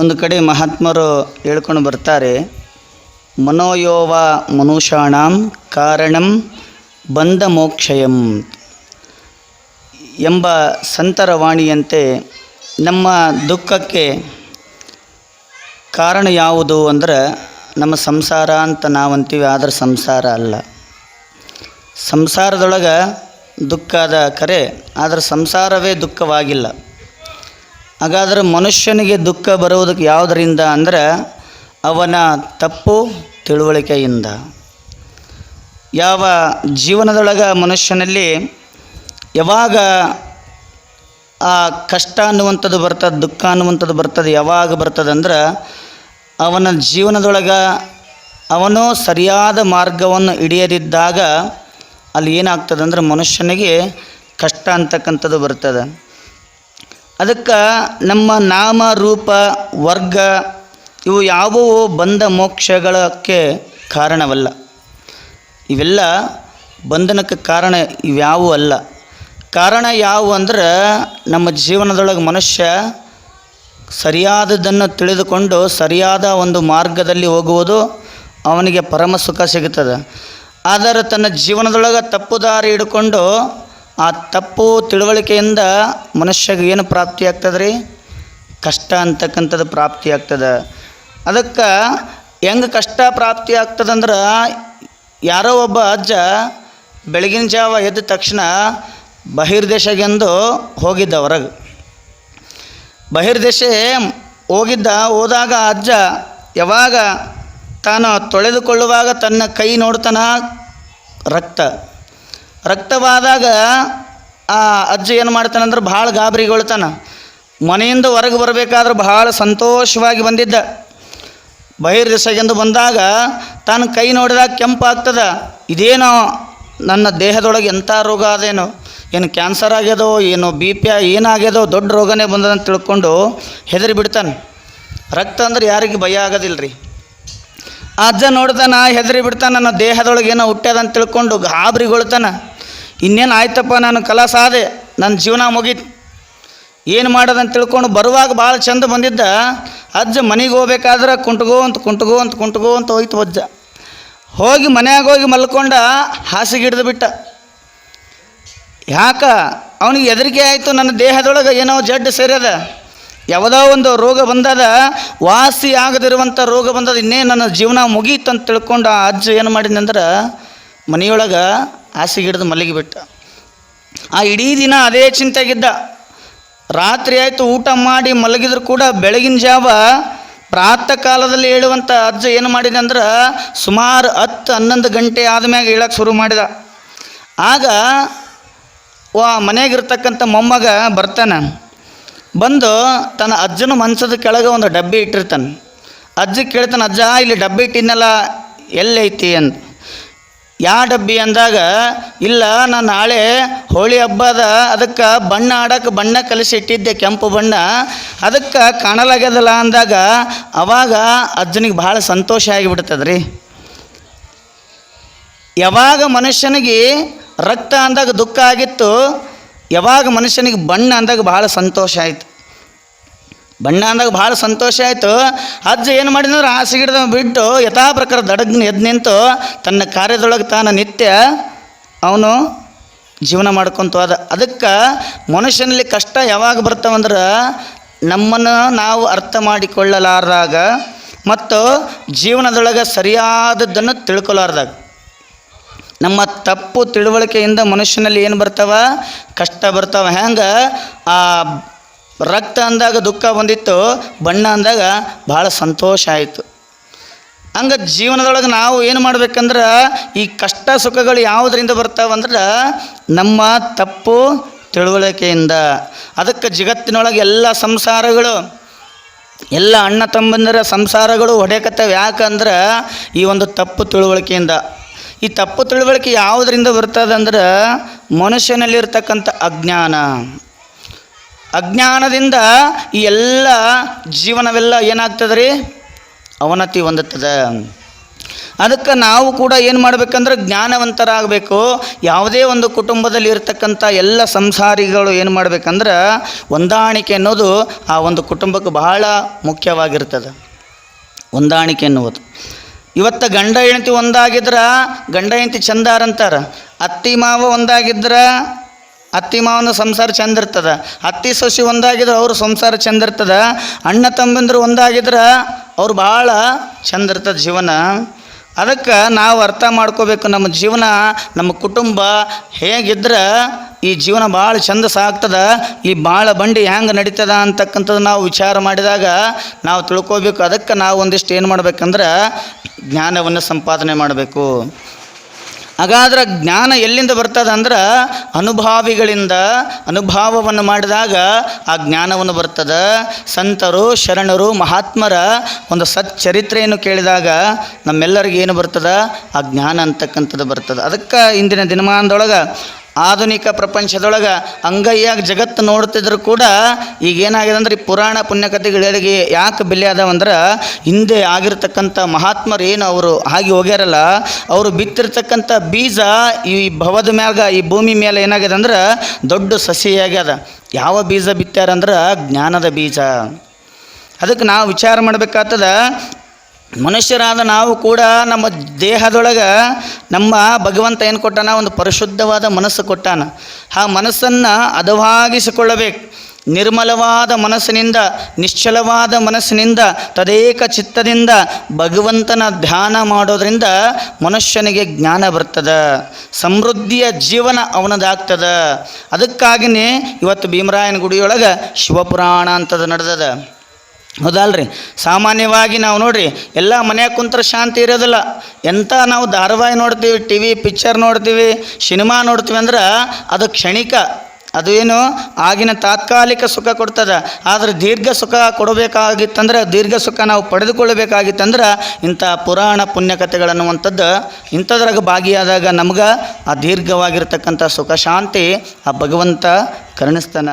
ಒಂದು ಕಡೆ ಮಹಾತ್ಮರು ಹೇಳ್ಕೊಂಡು ಬರ್ತಾರೆ, ಮನೋಯೋವ ಮನುಷ್ಯಾಣಂ ಕಾರಣಂ ಬಂಧ ಮೋಕ್ಷಯಂ ಎಂಬ ಸಂತರ ವಾಣಿಯಂತೆ ನಮ್ಮ ದುಃಖಕ್ಕೆ ಕಾರಣ ಯಾವುದು ಅಂದ್ರೆ, ನಮ್ಮ ಸಂಸಾರ ಅಂತ ನಾವಂತೀವಿ, ಆದರೆ ಸಂಸಾರ ಅಲ್ಲ. ಸಂಸಾರದೊಳಗೆ ದುಃಖದ ಕರೆ, ಆದರೆ ಸಂಸಾರವೇ ದುಃಖವಾಗಿಲ್ಲ. ಹಾಗಾದ್ರೆ ಮನುಷ್ಯನಿಗೆ ದುಃಖ ಬರುವುದಕ್ಕೆ ಯಾವುದರಿಂದ ಅಂದ್ರೆ ಅವನ ತಪ್ಪು ತಿಳುವಳಿಕೆಯಿಂದ. ಯಾವ ಜೀವನದೊಳಗೆ ಮನುಷ್ಯನಲ್ಲಿ ಯಾವಾಗ ಆ ಕಷ್ಟ ಅನ್ನುವಂಥದ್ದು ಬರ್ತದೆ, ದುಃಖ ಅನ್ನುವಂಥದ್ದು ಬರ್ತದೆ, ಯಾವಾಗ ಬರ್ತದೆ ಅಂದ್ರೆ ಅವನ ಜೀವನದೊಳಗೆ ಅವನು ಸರಿಯಾದ ಮಾರ್ಗವನ್ನು ಹಿಡಿಯದಿದ್ದಾಗ ಅಲ್ಲಿ ಏನಾಗ್ತದೆ ಅಂದ್ರೆ ಮನುಷ್ಯನಿಗೆ ಕಷ್ಟ ಅಂತಕ್ಕಂಥದ್ದು ಬರ್ತದೆ. ಅದಕ್ಕೆ ನಮ್ಮ ನಾಮ, ರೂಪ, ವರ್ಗ ಇವು ಯಾವುವು ಬಂಧ ಮೋಕ್ಷಗಳಕ್ಕೆ ಕಾರಣವಲ್ಲ. ಇವೆಲ್ಲ ಬಂಧನಕ್ಕೆ ಕಾರಣ ಇವ್ಯಾವು ಅಲ್ಲ. ಕಾರಣ ಯಾವು ಅಂದ್ರೆ ನಮ್ಮ ಜೀವನದೊಳಗೆ ಮನುಷ್ಯ ಸರಿಯಾದದನ್ನು ತಿಳಿದುಕೊಂಡು ಸರಿಯಾದ ಒಂದು ಮಾರ್ಗದಲ್ಲಿ ಹೋಗುವುದು ಅವನಿಗೆ ಪರಮ ಸುಖ ಸಿಗುತ್ತದೆ. ಆದರೆ ತನ್ನ ಜೀವನದೊಳಗೆ ತಪ್ಪು ದಾರಿ ಹಿಡ್ಕೊಂಡು ಆ ತಪ್ಪು ತಿಳುವಳಿಕೆಯಿಂದ ಮನುಷ್ಯಗೆ ಏನು ಪ್ರಾಪ್ತಿ ಆಗ್ತದೆ ರೀ ಕಷ್ಟ ಅಂತಕ್ಕಂಥದ್ದು ಪ್ರಾಪ್ತಿ ಆಗ್ತದೆ. ಅದಕ್ಕೆ ಹೆಂಗೆ ಕಷ್ಟ ಪ್ರಾಪ್ತಿ ಆಗ್ತದಂದ್ರೆ ಯಾರೋ ಒಬ್ಬ ಅಜ್ಜ ಬೆಳಗಿನ ಜಾವ ಎದ್ದ ತಕ್ಷಣ ಬಹಿರ್ದೇಶಗೆಂದು ಹೋಗಿದ್ದ ಹೊರಗೆ. ಬಹಿರ್ದೇಶ ಹೋಗಿದ್ದ, ಹೋದಾಗ ಅಜ್ಜ ಯಾವಾಗ ತಾನು ತೊಳೆದುಕೊಳ್ಳುವಾಗ ತನ್ನ ಕೈ ನೋಡ್ತಾನ? ರಕ್ತ. ರಕ್ತವಾದಾಗ ಆ ಅಜ್ಜ ಏನು ಮಾಡ್ತಾನಂದ್ರೆ ಭಾಳ ಗಾಬರಿಗೊಳ್ತಾನ. ಮನೆಯಿಂದ ಹೊರಗೆ ಬರಬೇಕಾದ್ರೆ ಭಾಳ ಸಂತೋಷವಾಗಿ ಬಂದಿದ್ದ. ಬಹಿರ್ದೆಸೆಗೆಂದು ಬಂದಾಗ ತಾನು ಕೈ ನೋಡಿದಾಗ ಕೆಂಪು ಆಗ್ತದ ಇದೇನೋ ನನ್ನ ದೇಹದೊಳಗೆ ಎಂಥ ರೋಗ ಅದೇನೋ? ಏನು ಕ್ಯಾನ್ಸರ್ ಆಗ್ಯದೋ? ಏನೋ ಬಿ ಪಿ ಏನಾಗ್ಯದೋ? ದೊಡ್ಡ ರೋಗನೇ ಬಂದದಂತ ತಿಳ್ಕೊಂಡು ಹೆದರಿ ಬಿಡ್ತಾನೆ. ರಕ್ತ ಅಂದ್ರೆ ಯಾರಿಗೆ ಭಯ ಆಗೋದಿಲ್ಲ ರೀ ಆ ಅಜ್ಜ ನೋಡ್ತಾನ ಹೆದರಿ ಬಿಡ್ತಾನ, ನನ್ನ ದೇಹದೊಳಗೆ ಏನೋ ಹುಟ್ಟ್ಯದ ಅಂತ ತಿಳ್ಕೊಂಡು ಗಾಬರಿಗೊಳ್ತಾನ. ಇನ್ನೇನು ಆಯ್ತಪ್ಪ ನಾನು ಕಲಾಸ ಸಾದೆ ನನ್ನ ಜೀವನ ಮುಗೀತು. ಏನು ಮಾಡೋದಂತ ತಿಳ್ಕೊಂಡು ಬರುವಾಗ ಭಾಳ ಚಂದ ಬಂದಿದ್ದ. ಅಜ್ಜ ಮನೆಗೆ ಹೋಗ್ಬೇಕಾದ್ರೆ ಕುಂಟ್ಗೋ ಅಂತ ಕುಂಟ್ಗೋ ಅಂತ ಕುಂಟ್ಗೋ ಅಂತ ಹೋಯ್ತು ಅಜ್ಜ. ಹೋಗಿ ಮನ್ಯಾಗ ಹೋಗಿ ಮಲ್ಕೊಂಡ ಹಾಸಿಗೆ ಹಿಡಿದು ಬಿಟ್ಟ. ಯಾಕ? ಅವನಿಗೆ ಹೆದರಿಕೆ ಆಯಿತು. ನನ್ನ ದೇಹದೊಳಗೆ ಏನೋ ಜಡ್ಡು ಸೇರ್ಯದ ಯಾವುದೋ ಒಂದು ರೋಗ ಬಂದದ. ವಾಸಿ ಆಗದಿರುವಂಥ ರೋಗ ಬಂದದ. ಇನ್ನೇ ನನ್ನ ಜೀವನ ಮುಗೀತು ಅಂತ ತಿಳ್ಕೊಂಡು ಆ ಅಜ್ಜ ಏನು ಮಾಡಿದ್ನಂದ್ರೆ ಮನೆಯೊಳಗೆ ಹಾಸಿಗೆ ಹಿಡಿದು ಮಲಗಿಬಿಟ್ಟ. ಆ ಇಡೀ ದಿನ ಅದೇ ಚಿಂತೆಗಿದ್ದ. ರಾತ್ರಿ ಆಯಿತು ಊಟ ಮಾಡಿ ಮಲಗಿದ್ರು ಕೂಡ ಬೆಳಗಿನ ಜಾವ ಪ್ರಾತಃ ಕಾಲದಲ್ಲಿ ಹೇಳುವಂಥ ಅಜ್ಜ ಏನು ಮಾಡಿದೆ ಅಂದ್ರೆ ಸುಮಾರು ಹತ್ತು ಹನ್ನೊಂದು ಗಂಟೆ ಆದಮ್ಯಾಗ ಹೇಳಕ್ಕೆ ಶುರು ಮಾಡಿದ. ಆಗ ವಾ ಮನೆಯಾಗಿರ್ತಕ್ಕಂಥ ಮೊಮ್ಮಗ ಬರ್ತಾನೆ. ಬಂದು ತನ್ನ ಅಜ್ಜನ ಮನ್ಸದ ಕೆಳಗೆ ಒಂದು ಡಬ್ಬಿ ಇಟ್ಟಿರ್ತಾನೆ. ಅಜ್ಜ ಕೇಳ್ತಾನೆ, ಅಜ್ಜ, ಇಲ್ಲಿ ಡಬ್ಬಿ ಇಟ್ಟಿನಲ್ಲ ಎಲ್ಲೈತಿ ಅಂತ ಯಾವ ಡಬ್ಬಿ ಅಂದಾಗ, ಇಲ್ಲ ನಾನು ನಾಳೆ ಹೋಳಿ ಹಬ್ಬದ ಅದಕ್ಕೆ ಬಣ್ಣ ಆಡಕ್ಕೆ ಬಣ್ಣ ಕಲಿಸಿ ಇಟ್ಟಿದ್ದೆ ಕೆಂಪು ಬಣ್ಣ, ಅದಕ್ಕೆ ಕಾಣಲಾಗ್ಯದಲ್ಲ ಅಂದಾಗ, ಅವಾಗ ಅಜ್ಜನಿಗೆ ಭಾಳ ಸಂತೋಷ ಆಗಿಬಿಡ್ತದೆ ರೀ ಯಾವಾಗ ಮನುಷ್ಯನಿಗೆ ರಕ್ತ ಅಂದಾಗ ದುಃಖ ಆಗಿತ್ತು, ಯಾವಾಗ ಮನುಷ್ಯನಿಗೆ ಬಣ್ಣ ಅಂದಾಗ ಭಾಳ ಸಂತೋಷ ಆಯಿತು. ಬಣ್ಣ ಅಂದಾಗ ಭಾಳ ಸಂತೋಷ ಆಯಿತು. ಅಜ್ಜ ಏನು ಮಾಡಿದ್ರೆ ಹಾಸಿಗೆ ಗಿಡದ ಬಿಟ್ಟು ಯಥಾ ಪ್ರಕಾರ ದಡಗ್ನ ಎದ್ದು ನಿಂತು ತನ್ನ ಕಾರ್ಯದೊಳಗೆ ತಾನು ನಿತ್ಯ ಅವನು ಜೀವನ ಮಾಡ್ಕೊತ ಹೋದ. ಅದಕ್ಕೆ ಮನುಷ್ಯನಲ್ಲಿ ಕಷ್ಟ ಯಾವಾಗ ಬರ್ತಾವಂದ್ರೆ ನಮ್ಮನ್ನು ನಾವು ಅರ್ಥ ಮಾಡಿಕೊಳ್ಳಲಾರ್ದಾಗ ಮತ್ತು ಜೀವನದೊಳಗೆ ಸರಿಯಾದದ್ದನ್ನು ತಿಳ್ಕೊಲಾರ್ದಾಗ. ನಮ್ಮ ತಪ್ಪು ತಿಳುವಳಿಕೆಯಿಂದ ಮನುಷ್ಯನಲ್ಲಿ ಏನು ಬರ್ತಾವ? ಕಷ್ಟ ಬರ್ತಾವ. ಹೆಂಗೆ? ಆ ರಕ್ತ ಅಂದಾಗ ದುಃಖ ಬಂದಿತ್ತು, ಬಣ್ಣ ಅಂದಾಗ ಭಾಳ ಸಂತೋಷ ಆಯಿತು. ಹಂಗೆ ಜೀವನದೊಳಗೆ ನಾವು ಏನು ಮಾಡ್ಬೇಕಂದ್ರೆ ಈ ಕಷ್ಟ ಸುಖಗಳು ಯಾವುದರಿಂದ ಬರ್ತಾವಂದ್ರೆ ನಮ್ಮ ತಪ್ಪು ತಿಳುವಳಿಕೆಯಿಂದ. ಅದಕ್ಕೆ ಜಗತ್ತಿನೊಳಗೆ ಎಲ್ಲ ಸಂಸಾರಗಳು, ಎಲ್ಲ ಅಣ್ಣ ತಮ್ಮಂದಿರ ಸಂಸಾರಗಳು ಹೊಡೆಯಕತ್ತವೆ ಯಾಕಂದ್ರೆ ಈ ಒಂದು ತಪ್ಪು ತಿಳುವಳಿಕೆಯಿಂದ. ಈ ತಪ್ಪು ತಿಳುವಳಿಕೆ ಯಾವುದರಿಂದ ಬರ್ತದಂದ್ರೆ ಮನುಷ್ಯನಲ್ಲಿರ್ತಕ್ಕಂಥ ಅಜ್ಞಾನ. ಅಜ್ಞಾನದಿಂದ ಈ ಎಲ್ಲ ಜೀವನವೆಲ್ಲ ಏನಾಗ್ತದೆ ರೀ ಅವನತಿ ಹೊಂದುತ್ತದೆ. ಅದಕ್ಕೆ ನಾವು ಕೂಡ ಏನು ಮಾಡಬೇಕಂದ್ರೆ ಜ್ಞಾನವಂತರಾಗಬೇಕು. ಯಾವುದೇ ಒಂದು ಕುಟುಂಬದಲ್ಲಿ ಇರತಕ್ಕಂಥ ಎಲ್ಲ ಸಂಸಾರಿಗಳು ಏನು ಮಾಡಬೇಕಂದ್ರೆ ಹೊಂದಾಣಿಕೆ ಅನ್ನೋದು ಆ ಒಂದು ಕುಟುಂಬಕ್ಕೆ ಬಹಳ ಮುಖ್ಯವಾಗಿರ್ತದೆ. ಹೊಂದಾಣಿಕೆ ಎನ್ನುವುದು ಇವತ್ತು ಗಂಡ ಹೆಂಡತಿ ಒಂದಾಗಿದ್ರೆ ಗಂಡ ಹೆಂಡತಿ ಚಂದಾರಂತಾರೆ. ಅತ್ತಿ ಮಾವ ಒಂದಾಗಿದ್ರ ಅತ್ತಿ ಮಾವನ ಸಂಸಾರ ಚಂದ ಇರ್ತದ. ಅತ್ತಿ ಸೊಸಿ ಒಂದಾಗಿದ್ರೆ ಅವ್ರ ಸಂಸಾರ ಚಂದ ಇರ್ತದ. ಅಣ್ಣ ತಮ್ಮಂದ್ರೆ ಒಂದಾಗಿದ್ರೆ ಅವ್ರು ಭಾಳ ಚಂದ ಇರ್ತದ ಜೀವನ. ಅದಕ್ಕೆ ನಾವು ಅರ್ಥ ಮಾಡ್ಕೋಬೇಕು ನಮ್ಮ ಜೀವನ, ನಮ್ಮ ಕುಟುಂಬ ಹೇಗಿದ್ರೆ ಈ ಜೀವನ ಭಾಳ ಚಂದ ಸಾಗ್ತದ ಈ ಭಾಳ ಬಂಡಿ ಹೆಂಗೆ ನಡೀತದ ಅಂತಕ್ಕಂಥದ್ದು ನಾವು ವಿಚಾರ ಮಾಡಿದಾಗ ನಾವು ತಿಳ್ಕೋಬೇಕು. ಅದಕ್ಕೆ ನಾವು ಒಂದಿಷ್ಟು ಏನು ಮಾಡ್ಬೇಕಂದ್ರೆ ಜ್ಞಾನವನ್ನು ಸಂಪಾದನೆ ಮಾಡಬೇಕು. ಹಾಗಾದ್ರೆ ಜ್ಞಾನ ಎಲ್ಲಿಂದ ಬರ್ತದೆ ಅಂದ್ರೆ ಅನುಭಾವಿಗಳಿಂದ ಅನುಭಾವವನ್ನು ಮಾಡಿದಾಗ ಆ ಜ್ಞಾನವನ್ನು ಬರ್ತದೆ. ಸಂತರು, ಶರಣರು, ಮಹಾತ್ಮರ ಒಂದು ಸಚ್ಚರಿತ್ರೆಯನ್ನು ಕೇಳಿದಾಗ ನಮ್ಮೆಲ್ಲರಿಗೆ ಏನು ಬರ್ತದೆ? ಆ ಜ್ಞಾನ ಅಂತಕ್ಕಂಥದ್ದು ಬರ್ತದೆ. ಅದಕ್ಕೆ ಇಂದಿನ ದಿನಮಾನದೊಳಗೆ ಆಧುನಿಕ ಪ್ರಪಂಚದೊಳಗೆ ಅಂಗೈಯಾಗಿ ಜಗತ್ತು ನೋಡ್ತಿದ್ರು ಕೂಡ ಈಗ ಏನಾಗಿದೆ ಅಂದ್ರೆ ಈ ಪುರಾಣ ಪುಣ್ಯಕಥೆಗಳಿಗೆ ಯಾಕೆ ಬೆಲೆ ಅದಾವಂದ್ರೆ ಹಿಂದೆ ಆಗಿರ್ತಕ್ಕಂಥ ಮಹಾತ್ಮರು ಏನು ಅವರು ಆಗಿ ಹೋಗ್ಯಾರಲ್ಲ, ಅವರು ಬಿತ್ತಿರ್ತಕ್ಕಂಥ ಬೀಜ ಈ ಭವದ ಮ್ಯಾಗ ಈ ಭೂಮಿ ಮೇಲೆ ಏನಾಗಿದೆ ಅಂದ್ರೆ ದೊಡ್ಡ ಸಸಿಯಾಗ್ಯದ. ಯಾವ ಬೀಜ ಬಿತ್ತಾರಂದ್ರೆ ಜ್ಞಾನದ ಬೀಜ. ಅದಕ್ಕೆ ನಾವು ವಿಚಾರ ಮಾಡಬೇಕಾಗ್ತದ ಮನುಷ್ಯರಾದ ನಾವು ಕೂಡ ನಮ್ಮ ದೇಹದೊಳಗೆ ನಮ್ಮ ಭಗವಂತ ಏನು ಕೊಟ್ಟಾನ? ಒಂದು ಪರಿಶುದ್ಧವಾದ ಮನಸ್ಸು ಕೊಟ್ಟಾನ. ಆ ಮನಸ್ಸನ್ನು ಅದವಾಗಿಸಿಕೊಳ್ಳಬೇಕು ನಿರ್ಮಲವಾದ ಮನಸ್ಸಿನಿಂದ, ನಿಶ್ಚಲವಾದ ಮನಸ್ಸಿನಿಂದ, ತದೇಕ ಚಿತ್ತದಿಂದ ಭಗವಂತನ ಧ್ಯಾನ ಮಾಡೋದರಿಂದ ಮನುಷ್ಯನಿಗೆ ಜ್ಞಾನ ಬರ್ತದೆ. ಸಮೃದ್ಧಿಯ ಜೀವನ ಅವನದಾಗ್ತದ. ಅದಕ್ಕಾಗಿಯೇ ಇವತ್ತು ಭೀಮರಾಯನ ಗುಡಿಯೊಳಗೆ ಶಿವಪುರಾಣ ಅಂತದು ನಡೆದದ. ಹೌದಲ್ರಿ? ಸಾಮಾನ್ಯವಾಗಿ ನಾವು ನೋಡ್ರಿ, ಎಲ್ಲ ಮನ್ಯಾಗ ಕುಂತ್ರೆ ಶಾಂತಿ ಇರೋದಿಲ್ಲ. ಎಂಥ ನಾವು ಧಾರಾವಾಹಿ ನೋಡ್ತೀವಿ ಟಿ ವಿ ಪಿಕ್ಚರ್ ನೋಡ್ತೀವಿ, ಸಿನಿಮಾ ನೋಡ್ತೀವಿ ಅಂದ್ರೆ ಅದು ಕ್ಷಣಿಕ. ಅದು ಏನು ಆಗಿನ ತಾತ್ಕಾಲಿಕ ಸುಖ ಕೊಡ್ತದೆ. ಆದರೆ ದೀರ್ಘ ಸುಖ ಕೊಡಬೇಕಾಗಿತ್ತಂದ್ರೆ, ದೀರ್ಘ ಸುಖ ನಾವು ಪಡೆದುಕೊಳ್ಳಬೇಕಾಗಿತ್ತಂದ್ರೆ ಇಂಥ ಪುರಾಣ ಪುಣ್ಯಕಥೆಗಳನ್ನುವಂಥದ್ದು ಇಂಥದ್ರಾಗ ಭಾಗಿಯಾದಾಗ ನಮ್ಗೆ ಆ ದೀರ್ಘವಾಗಿರ್ತಕ್ಕಂಥ ಸುಖ ಶಾಂತಿ ಆ ಭಗವಂತ ಕರುಣಿಸ್ತಾನ.